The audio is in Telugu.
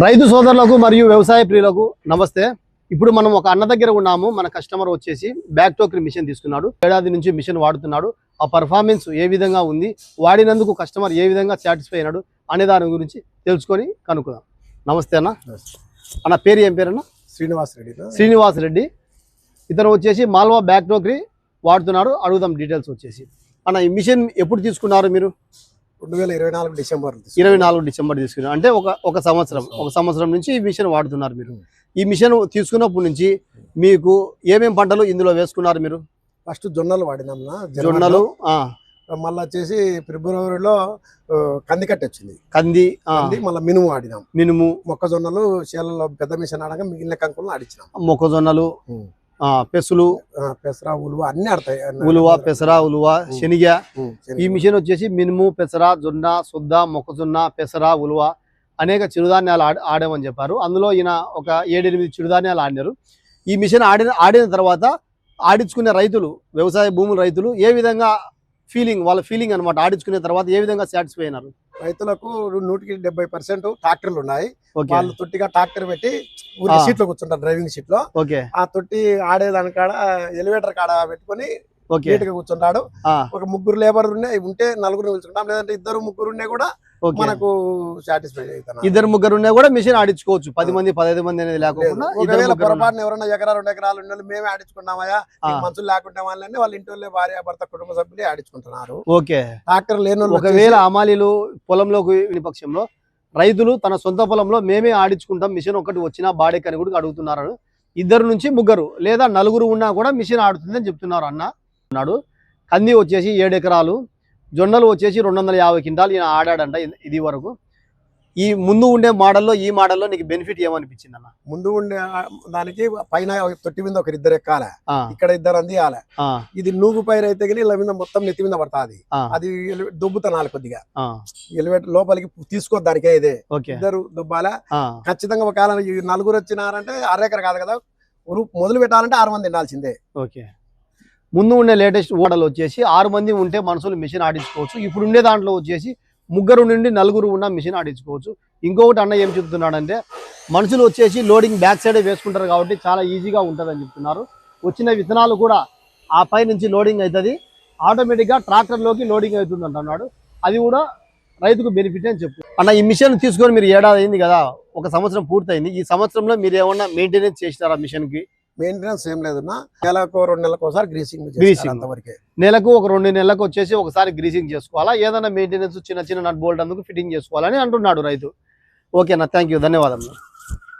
రైతు సోదరులకు మరియు వ్యవసాయ ప్రియులకు నమస్తే. ఇప్పుడు మనం ఒక అన్న దగ్గర ఉన్నాము. మన కస్టమర్ వచ్చేసి బ్యాక్ టోకరీ మిషన్ తీసుకున్నాడు. ఏడాది నుంచి మిషన్ వాడుతున్నాడు. ఆ పర్ఫార్మెన్స్ ఏ విధంగా ఉంది? వాడినందుకు కస్టమర్ ఏ విధంగా సాటిస్ఫై అయినాడు? అనే దాని గురించి తెలుసుకొని కనుక్కుందాం. నమస్తే అన్న. అన్న పేరు ఏం పేరు అన్న శ్రీనివాస్ రెడ్డి శ్రీనివాస్ రెడ్డి. ఇతను వచ్చేసి మాల్వా బ్యాక్ టోకరీ వాడుతున్నాడు. అడుగుదాం డీటెయిల్స్ వచ్చేసి. అన్న ఈ మిషన్ ఎప్పుడు తీసుకున్నారు మీరు? రెండు వేల ఇరవై నాలుగు డిసెంబర్ ఇరవై నాలుగు డిసెంబర్ తీసుకున్నారు. అంటే ఒక ఒక సంవత్సరం ఒక సంవత్సరం నుంచి ఈ మిషన్ వాడుతున్నారు మీరు. ఈ మిషన్ తీసుకున్నప్పటి నుంచి మీకు ఏమేం పంటలు ఇందులో వేసుకున్నారు మీరు? ఫస్ట్ జొన్నలు వాడినాం జొన్నలు. మళ్ళీ వచ్చేసి ఫిబ్రవరిలో ఆ, కందికట్ట వచ్చింది. కంది కంది మళ్ళీ మినుము ఆడినాం మినుము. మొక్కజొన్నలు చేలలో పెద్ద మిషన్ ఆడగా మిగిలిన కంకులను ఆడిచ్చినాం మొక్కజొన్నలు పెసులు పెసర ఉలువ అన్ని ఆడతాయి. ఉలువ పెసర ఉలువ శనిగ. ఈ మిషన్ వచ్చేసి మినుము పెసర జొన్న శుద్ధ మొక్కజొన్న పెసర ఉలువ అనేక చిరుధాన్యాలు ఆడ ఆడామని చెప్పారు. అందులో ఈయన ఒక ఏడెనిమిది చిరుధాన్యాలు ఆడినారు. ఈ మిషన్ ఆడిన ఆడిన తర్వాత ఆడించుకునే రైతులు వ్యవసాయ భూముల రైతులు ఏ విధంగా ఫీలింగ్ వాళ్ళ ఫీలింగ్ అన్నమాట. ఆడించుకునే తర్వాత ఏ విధంగా సాటిస్ఫై అయినారు? రైతులకు నూటికి డెబ్బై పర్సెంట్ ట్రాక్టర్లు ఉన్నాయి. వాళ్ళు తొట్టిగా ట్రాక్టర్ పెట్టి. సీట్లో కూర్చుంటారు డ్రైవింగ్ సీట్లో ఆ తొట్టి ఆడేదాని కాడ ఎలివేటర్ కాడ పెట్టుకొని ఓకే. నీట్గా కూర్చుంటాడు ఒక ముగ్గురు లేబర్ ఉన్నాయి ఉంటే నలుగురు పిలుచుకుంటాం. లేదంటే ఇద్దరు ముగ్గురు ఉన్నాయి కూడా మనకు సాటిస్ఫై అవుతాను ఇద్దరు ముగ్గురు ఉన్నా కూడా మిషన్ ఆడించుకోవచ్చు. పది మంది పదహైదు మంది అనేది లేకుండా ఒకవేళ. పొరపాటున ఎవరైనా ఎకరా రెండు ఎకరాలు వాళ్ళు మేమే ఆడించుకున్నామయ్యా మనుషులు లేకుండా వాళ్ళని వాళ్ళ ఇంటి వాళ్ళే భార్య భర్త కుటుంబ సభ్యులే ఆడించుకుంటున్నారు. ఓకే. ట్రాక్టర్ లేని ఒకవేళ అమాలీలు పొలంలోకి విని పక్షంలో రైతులు తన సొంత పొలంలో మేమే ఆడించుకుంటాం మిషన్ ఒకటి వచ్చినా బాడెక్ అని కూడా అడుగుతున్నారు. ఇద్దరు నుంచి ముగ్గురు లేదా నలుగురు ఉన్నా కూడా మిషన్ ఆడుతుందని చెప్తున్నారు అన్న. ఉన్నాడు. కంది వచ్చేసి ఏడు ఎకరాలు. జొన్నలు వచ్చేసి రెండు వందల యాభై క్వింటాలు ఈయన ఆడాడంట ఇది- వరకు. ఈ ముందు ఉండే మోడల్లో ఈ మోడల్లో నీకు బెనిఫిట్ ఏమనిపించింది అన్న ముందు ఉండే దానికి పైన తొట్టి మీద ఒక ఇద్దరు ఎక్కాలి. ఇక్కడ ఇద్దరు అందియాలి ఇది నూగు పైరు అయితే కానీ ఇలా మీద మొత్తం నెత్తి మీద పడుతుంది. అది దొబ్బుతనాలి కొద్దిగా. ఆ, ఎలివేటర్ లోపలికి తీసుకోవద్దు దానికే ఇదే. ఇద్దరు దుబ్బాలా. ఖచ్చితంగా ఒకవేళ నలుగురు వచ్చినారంటే అరెకర కాదు కదా. మొదలు పెట్టాలంటే ఆరు మంది ఉండాల్సిందే ఓకే. ముందు ఉండే లేటెస్ట్ ఓడలు వచ్చేసి ఆరు మంది ఉంటే మనుషులు మిషన్ ఆడించుకోవచ్చు. ఇప్పుడు ఉండే దాంట్లో వచ్చేసి ముగ్గురు నుండి నలుగురు ఉన్న మిషన్ ఆడించుకోవచ్చు. ఇంకొకటి అన్న ఏం చెప్తున్నాడంటే మనుషులు వచ్చేసి లోడింగ్ బ్యాక్ సైడ్ వేసుకుంటారు కాబట్టి చాలా ఈజీగా ఉంటుందని చెప్తున్నారు. వచ్చిన విత్తనాలు కూడా ఆ పై నుంచి లోడింగ్ అవుతుంది. ఆటోమేటిక్గా ట్రాక్టర్లోకి లోడింగ్ అవుతుంది అంటున్నాడు అది కూడా రైతుకు బెనిఫిట్ అని చెప్పు. అన్న ఈ మిషన్ తీసుకొని మీరు ఏడాది అయింది కదా ఒక సంవత్సరం పూర్తయింది. ఈ సంవత్సరంలో మీరు ఏమన్నా మెయింటెనెన్స్ చేసినారా మిషన్కి? మెయింటెనెన్స్ ఏం లేదన్నా నెలకు రెండు నెలలకు ఒకసారి గ్రీసింగ్ Greasing. అంతవరకే. నెలకు ఒక రెండు నెలలకు వచ్చేసి ఒకసారి గ్రీసింగ్ చేసుకోవాలా? ఏదైనా మెయింటెనెన్స్ చిన్న చిన్న నట్ బోల్ట్ అందుకు ఫిట్టింగ్ చేసుకోవాలని అంటున్నాడు రైతు. ఓకేనా థ్యాంక్ యూ ధన్యవాదములు.